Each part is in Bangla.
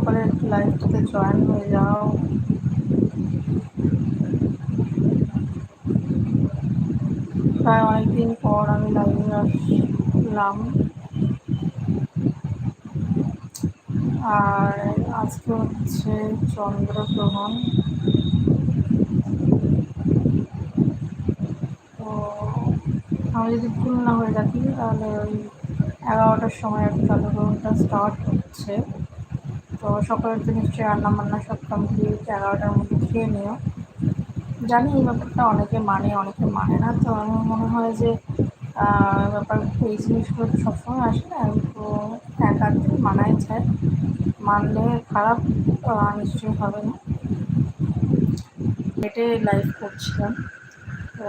সকালে একটু জয়েন হয়ে যাও। প্রায় অনেকদিন পর আমি লাইভে আসলাম। আর আজকে হচ্ছে চন্দ্রগ্রহণ। তো আমি যদি ভুল না হয়ে থাকি, তাহলে ওই এগারোটার সময় আর কি চন্দ্রগ্রহণটা স্টার্ট হচ্ছে। তো সকালের তো নিশ্চয়ই রান্না বান্না সব কমপ্লিট এগারোটার মধ্যে খেয়ে নিও। জানি এই ব্যাপারটা অনেকে মানে অনেকে মানে না, তো আমার মনে হয় যে ব্যাপার এই জিনিসগুলো তো সবসময় আসে না তো এক আধদিন মানাই যায়। মানলে খারাপ নিশ্চয়ই হবে না। নেটে লাইভ করছিলাম, তো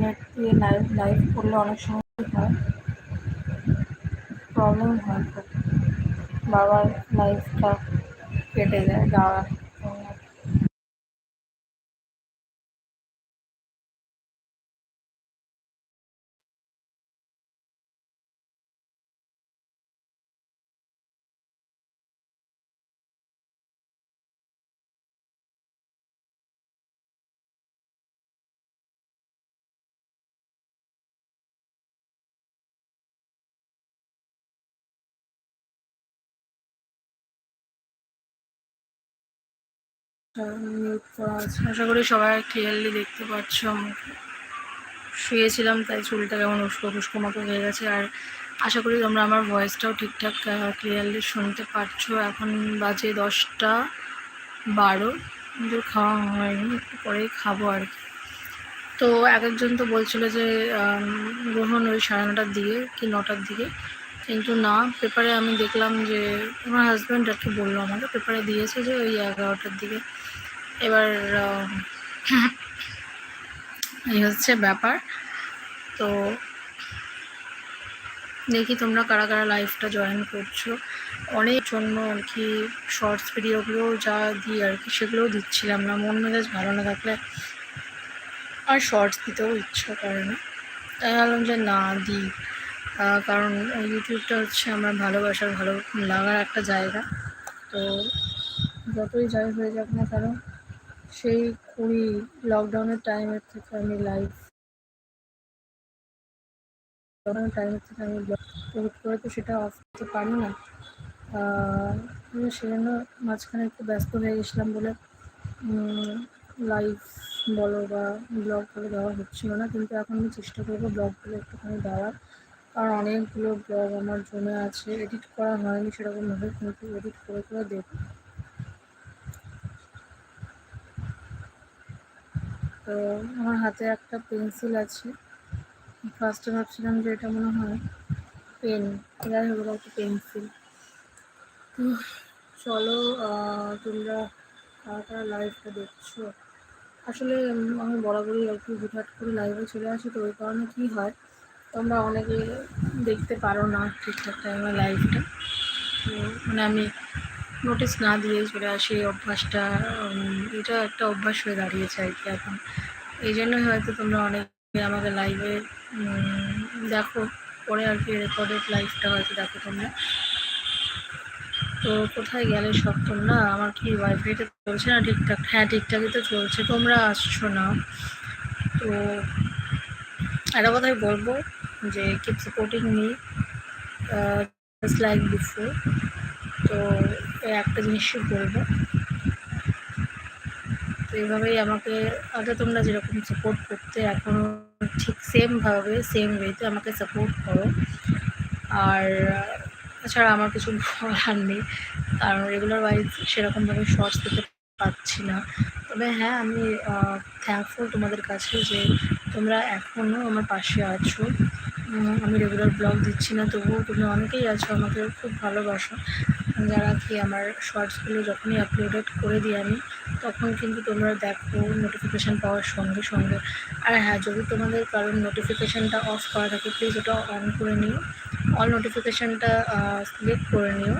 নেট দিয়ে লাইভ লাইভ করলে অনেক সময় হয় প্রবলেম হয়। খুব বাবার লাইফটা কেটে যায় যাওয়ার আশা করি সবাই ক্লিয়ারলি দেখতে পাচ্ছ। শুয়েছিলাম, তাই চুলটা কেমন উস্কো ফুস্কো মতো হয়ে গেছে। আর আশা করি তোমরা আমার ভয়েসটাও ঠিকঠাক ক্লিয়ারলি শুনতে পারছ। এখন বাজে দশটা বারো। কিন্তু খাওয়া হয়নি, একটু পরেই খাব আর কি। তো এক একজন তো বলছিল যে গ্রহণ ওই সাড়ে নটার দিকে কি নটার দিকে। কিন্তু না পেপারে আমি দেখলাম যে, আমার হাজব্যান্ড আর কি বলল আমাকে। পেপারে দিয়েছে যে, ওই এগারোটার দিকে। এবার এই হচ্ছে ব্যাপার। তো দেখি তোমরা কারা কারা লাইফটা জয়েন করছ। অনেক জন্য আর কি শর্টস ভিডিওগুলো যা দিই আর কি, সেগুলোও দিচ্ছিলাম না। মন মেজাজ ভালো না থাকলে আর শর্টস দিতেও ইচ্ছা করে না। তাই ভাবলাম যে না, দিই। কারণ ইউটিউবটা হচ্ছে আমার ভালোবাসার ভালো লাগার একটা জায়গা। তো যতই যাই হয়ে যাক না কেন সেই কুড়ি লকডাউনের টাইমের থেকে আমি লাইভ লকডাউনের টাইমের থেকে আমি কোভিড করে তো সেটা অফ করতে পারি না। সেজন্য মাঝখানে একটু ব্যস্ত হয়ে গেছিলাম বলে লাইভ বলো বা ব্লগ বলে দেওয়া হচ্ছিল না। কিন্তু এখন আমি চেষ্টা করব ব্লগগুলো একটুখানি দেওয়ার। আর অনেকগুলো ব্লগ আমার জমে আছে। এডিট করা হয়নি সেরকমভাবে, কিন্তু এডিট করে করে দেব তো আমার হাতে একটা পেন্সিল আছে। ফার্স্টে ভাবছিলাম যে এটা মনে হয় পেন যাই হোক একটা পেন্সিল। তো চলো তোমরা কারা লাইভটা দেখছ। আসলে আমি বরাবরই আর কি হুটহাট করে লাইভে চলে আসি, তো ওই কারণে কী হয়, তোমরা অনেকে দেখতে পারো না ঠিকঠাক টাইমে লাইভটা তো মানে আমি নোটিস না দিয়ে চলে আসে অভ্যাসটা এটা একটা অভ্যাস হয়ে দাঁড়িয়েছে আর কি এখন। এই জন্যই হয়তো তোমরা অনেকে আমাকে লাইভে দেখো, পরে আর কি রেকর্ডেড লাইভটা হয়তো দেখো তোমরা। তো কোথায় গেলে সব তোমরা? আমার কি ওয়াইফাইটা চলছে না ঠিকঠাক? হ্যাঁ ঠিকঠাকই তো চলছে, তোমরা আসছো না। তো একটা কথাই বলব যে keep supporting me just like before তো একটা জিনিসই বলব তো এইভাবেই আমাকে, আগে তোমরা যেরকম সাপোর্ট করতে এখনও ঠিক সেমভাবে সেম ওয়েতে আমাকে সাপোর্ট করো। আর তাছাড়া আমার কিছু বলার নেই, কারণ রেগুলার ওয়াইজ সেরকমভাবে শর্টস দিতে পারছি না। তবে হ্যাঁ আমি থ্যাঙ্কফুল তোমাদের কাছে যে তোমরা এখনও আমার পাশে আছো। আমি রেগুলার ব্লগ দিচ্ছি না, তবুও তুমি অনেকেই আছো আমাকে খুব ভালোবাসো। যারা কি আমার শর্টসগুলো যখনই আপলোডেড করে দিই আমি, তখন কিন্তু তোমরা দেখো নোটিফিকেশান পাওয়ার সঙ্গে সঙ্গে। আর হ্যাঁ যদি তোমাদের কারণ নোটিফিকেশানটা অফ করা থাকে প্লিজ ওটা অন করে নিও। অল নোটিফিকেশানটা সিলেক্ট করে নিও।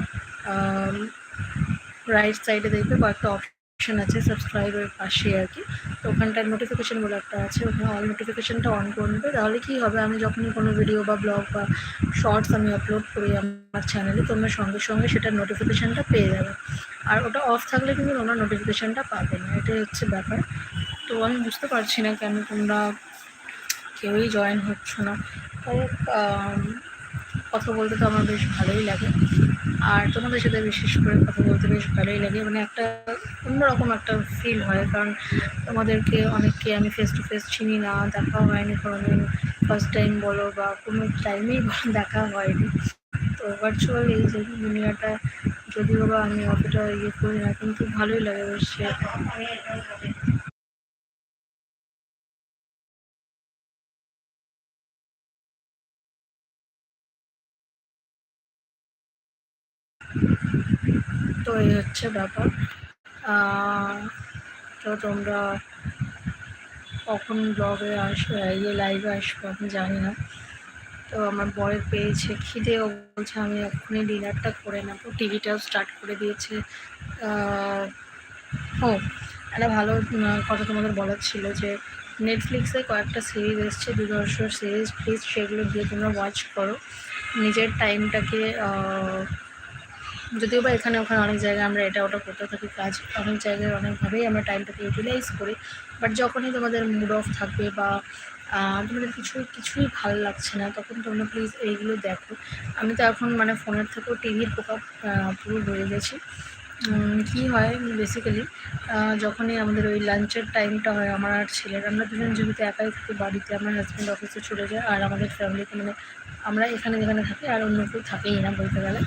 রাইট সাইডে দেখবে কয়েকটা অপশন অপশন আছে সাবস্ক্রাইবের পাশে আর কি। তো ওখানটায় নোটিফিকেশান বলে একটা আছে, ওখানে অল নোটিফিকেশানটা অন করে নেবে। তাহলে কী হবে, আমি যখনই কোনো ভিডিও বা ব্লগ বা শর্টস আমি আপলোড করি আমার চ্যানেলে তোমরা সঙ্গে সঙ্গে সেটার নোটিফিকেশানটা পেয়ে যাবে। আর ওটা অফ থাকলে কিন্তু তোমরা নোটিফিকেশানটা পাবে না, এটাই হচ্ছে ব্যাপার। তো আমি বুঝতে পারছি না কেন তোমরা কেউই জয়েন হচ্ছ না। তাই কথা বলতে তো আমার বেশ ভালোই লাগে। আর তোমাদের সাথে বিশেষ করে কথা বলতে বেশ ভালোই লাগে। মানে একটা অন্যরকম একটা ফিল হয়, কারণ তোমাদেরকে অনেককে আমি ফেস টু ফেস চিনি না দেখা হয়নি কোনোদিন। ফার্স্ট টাইম বলো বা কোনো টাইমেই দেখা হয়নি। তো ভার্চুয়াল এই যে দুনিয়াটা, যদিও বা আমি অতটা ইয়ে করি না, কিন্তু ভালোই লাগে বেশ এই হচ্ছে ব্যাপার। তো তোমরা কখন ব্লগে আসবে ইয়ে লাইভে আসবে আমি জানি না। তো আমার বরের পেয়েছে খিদেও বলছে আমি এক্ষুনি ডিনারটা করে নেব। টিভিটাও স্টার্ট করে দিয়েছে। ও, একটা ভালো কথা তোমাদের বলার ছিল যে নেটফ্লিক্সে কয়েকটা সিরিজ এসছে, দূরদর্শন সিরিজ প্লিজ সেগুলো গিয়ে তোমরা ওয়াচ করো। নিজের টাইমটাকে যদিও বা এখানে ওখানে অনেক জায়গায় আমরা এটা ওটা করতে থাকি, কাজ অনেক জায়গায় অনেকভাবেই আমরা টাইমটাকে ইউটিলাইজ করি। বাট যখনই তোমাদের মুড অফ থাকবে বা তোমাদের কিছু, কিছুই ভালো লাগছে না, তখন তোমরা প্লিজ এইগুলো দেখো। আমি তো এখন মানে ফোনের থেকেও টিভির পোকা পুরো হয়ে গেছি। কি হয় বেসিক্যালি যখনই আমাদের ওই লাঞ্চের টাইমটা হয়, আমার আর ছেলের, আমরা দুজন যেহেতু একাই থাকি বাড়িতে, আমার হাজব্যান্ড অফিসে চলে যায়, আর আমাদের ফ্যামিলিতে মানে আমরা এখানে যেখানে থাকি আর অন্য কেউ থাকেই না বলতে গেলে।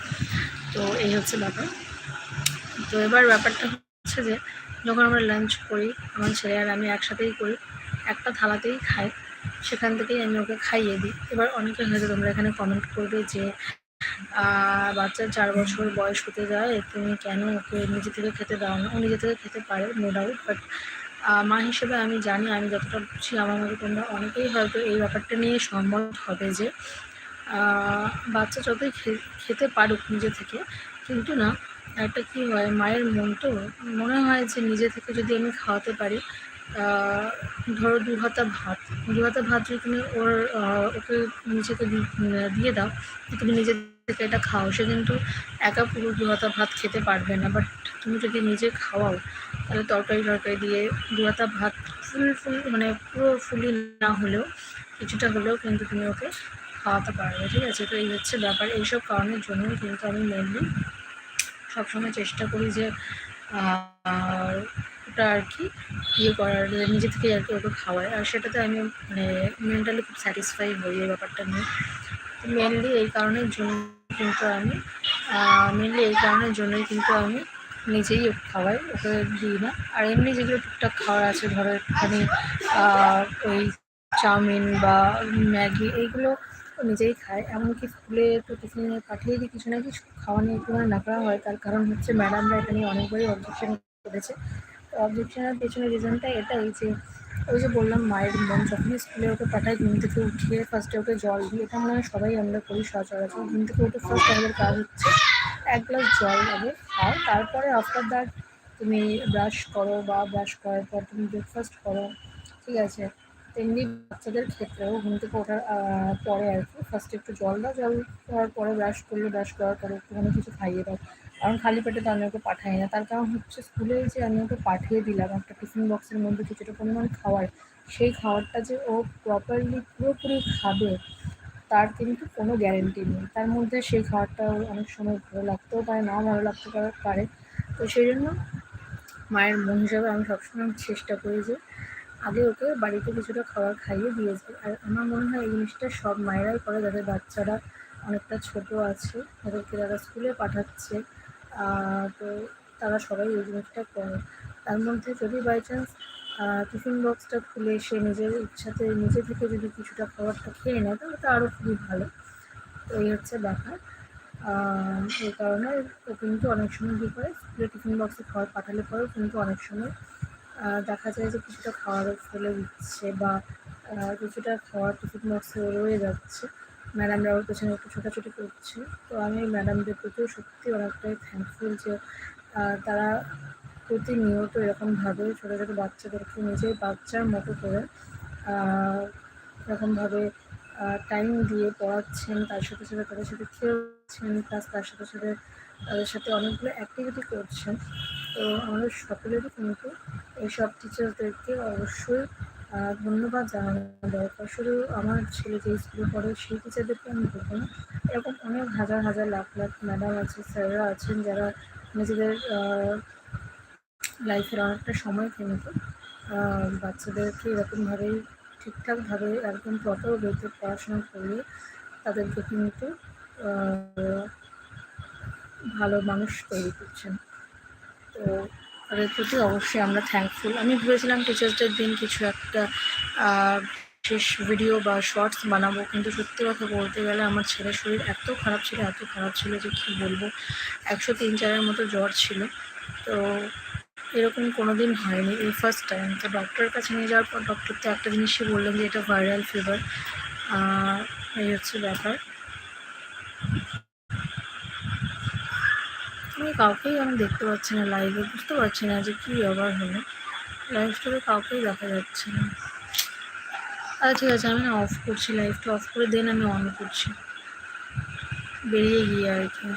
তো এই হচ্ছে ব্যাপার। তো এবার ব্যাপারটা হচ্ছে যে, যখন আমরা লাঞ্চ করি, আমার ছেলে আর আমি একসাথেই করি, একটা থালাতেই খাই, সেখান থেকেই আমি ওকে খাইয়ে দিই। এবার অনেকে হয়তো তোমরা এখানে কমেন্ট করবে যে বাচ্চার চার বছর বয়স হতে যায়, তুমি কেন ওকে নিজে থেকে খেতে দাও না? ও নিজে থেকে খেতে পারে নো ডাউট বাট মা হিসেবে আমি জানি, আমি যতটা বুঝছি, আমার মতো তোমরা অনেকেই হয়তো এই ব্যাপারটা নিয়ে সম্মত হবে যে বাচ্চা যতই খেতে পারুক নিজে থেকে, কিন্তু না, একটা কী হয়, মায়ের মন তো মনে হয় যে নিজে থেকে যদি আমি খাওয়াতে পারি ধরো দু হাতা ভাত, দু হাতা ভাত যদি তুমি ওর ওকে নিজেকে দিয়ে দাও তুমি নিজে থেকে এটা খাও, সে কিন্তু একা পুরো দু হাতা ভাত খেতে পারবে না বাট তুমি যদি নিজে খাওয়াও, তাহলে তরকারি টরকারি দিয়ে দু হাতা ভাত ফুল ফুল মানে পুরো ফুলি না হলেও, কিছুটা হলেও কিন্তু তুমি ওকে খাওয়াতে পারবে, ঠিক আছে? তো এই হচ্ছে ব্যাপার। এইসব কারণের জন্যই কিন্তু আমি মেনলি সবসময় চেষ্টা করি যে ওটা আর কি ইয়ে করার নিজে থেকেই আর কি ওকে খাওয়ায় আর সেটাতে আমি মানে মেন্টালি খুব স্যাটিসফাই হই এই ব্যাপারটা নিয়ে। তো মেনলি এই কারণের জন্য কিন্তু আমি মেনলি এই কারণের জন্যই কিন্তু আমি নিজেই খাওয়াই, ওকে দিই না। আর এমনি যেগুলো টুকটাক খাওয়ার আছে, ধরো একটুখানি ওই চাউমিন বা ম্যাগি, এইগুলো নিজেই খায়। এমনকি স্কুলে তো টিফিনে পাঠিয়ে দিই, কিছু না কিছু খাওয়া নিয়ে একটুখানি না করা হয়। তার কারণ হচ্ছে ম্যাডামরা এটা নিয়ে অনেকবারই অবজেকশন করেছে। তো অবজেকশনের পেছনে রিজনটা এটাই যে, ওই যে বললাম মায়ের মন, যখনই স্কুলে ওকে পাঠায় ঘুম থেকে উঠিয়ে ফার্স্টে ওকে জল দিই। এটা মনে হয় সবাই আমরা করি সচরাচর। ঘুম থেকে উঠে ফার্স্ট আমাদের কাজ হচ্ছে এক গ্লাস জল আগে খাও। তারপরে আফটার দ্যাট তুমি ব্রাশ করো বা ব্রাশ করার পর তুমি ব্রেকফাস্ট করো। ঠিক আছে? তেমনি বাচ্চাদের ক্ষেত্রেও ঘুম থেকে ওঠার পরে আর কি। ফার্স্টে একটু জল দাও, জল খাওয়ার পরে ব্রাশ করলে ব্রাশ করার পরে একটুখানি কিছু খাইয়ে দাও। কারণ খালি পেটে তো আমি ওকে পাঠাই না। তার কারণ হচ্ছে স্কুলে যে আমি ওকে পাঠিয়ে দিলাম একটা টিফিন বক্সের মধ্যে কিছুটা পরিমাণ খাওয়ার, সেই খাবারটা যে ও প্রপারলি পুরোপুরি খাবে, তার কিন্তু কোনো গ্যারেন্টি নেই। তার মধ্যে সেই খাবারটা অনেক সময় ভালো লাগতেও পারে না ভালো লাগতে পারে। তো সেই জন্য মায়ের মন হিসাবে আমি সবসময় চেষ্টা করি যে আগে ওকে বাড়িতে কিছুটা খাবার খাইয়ে দিয়েছে। আর আমার মনে হয় এই জিনিসটা সব মায়েরাই করে, যাদের বাচ্চারা অনেকটা ছোট আছে, তাদেরকে যারা স্কুলে পাঠাচ্ছে তো তারা সবাই এই জিনিসটা করে। তার মধ্যে যদি বাই চান্স টিফিন বক্সটা খুলে সে নিজের ইচ্ছাতে নিজে থেকে যদি কিছুটা খাবারটা খেয়ে নেয়, তাহলে তো আরও খুবই ভালো। তো এই হচ্ছে ব্যাপার। এই কারণে ও কিন্তু অনেক সময় কী করে, স্কুলে টিফিন বক্সে খাবার পাঠালে পরেও কিন্তু অনেক সময় দেখা যায় যে কিছুটা খাওয়ার ফেলে দিচ্ছে বা কিছুটা খাওয়ার টিফিন বক্সে রয়ে যাচ্ছে। ম্যাডামরা ওর পেছনে একটু ছোটাছুটি করছে। তো আমি ম্যাডামদের প্রতিও সত্যি অনেকটাই থ্যাঙ্কফুল যে তারা প্রতিনিয়ত এরকমভাবে ছোটো ছোটো বাচ্চাদেরকে নিজের বাচ্চার মতো করে এরকমভাবে টাইম দিয়ে পড়াচ্ছেন, তার সাথে সাথে তাদের সাথে খেলছেন প্লাস তার সাথে সাথে তাদের সাথে অনেকগুলো অ্যাক্টিভিটি করছেন। তো আমাদের সকলেরই কিন্তু এইসব টিচারদেরকে অবশ্যই ধন্যবাদ জানানো দরকার। শুধু আমার ছেলে যে স্কুলে পড়ে, সেই টিচারদেরকে আমি বলব না। এরকম অনেক হাজার হাজার লাখ লাখ ম্যাডাম আছে স্যাররা আছেন যারা নিজেদের লাইফের অনেকটা সময় কিন্তু বাচ্চাদেরকে এরকমভাবেই ঠিকঠাকভাবে একদম প্রপার ওয়েতে পড়াশোনা করিয়ে তাদেরকে কিন্তু ভালো মানুষ তৈরি করছেন। তো তাদের প্রতি অবশ্যই আমরা থ্যাঙ্কফুল আমি ভেবেছিলাম টিচার্স ডের দিন, কিছু একটা শেষ ভিডিও বা শর্টস বানাবো, কিন্তু সত্যি কথা বলতে গেলে আমার ছেলের শরীর এত খারাপ ছিল, এত খারাপ ছিল যে কী বলব? একশো তিন চারের মতো জ্বর ছিল। তো এরকম কোনো দিন হয়নি এই ফার্স্ট টাইম তো ডক্টরের কাছে নিয়ে যাওয়ার পর ডক্টর তো একটা জিনিসই বললেন যে এটা ভাইরাল ফিভার এই হচ্ছে ব্যাপার। আমি কাউকেই আমি দেখতে পাচ্ছি না লাইভে বুঝতে পারছি না যে কী ব্যবহার হলো। লাইভ স্টোরে কাউকেই দেখা যাচ্ছে না। আচ্ছা ঠিক আছে, আমি না অফ করছি লাইভটা অফ করে দেন, আমি অন করছি। বেরিয়ে গিয়ে আর কি।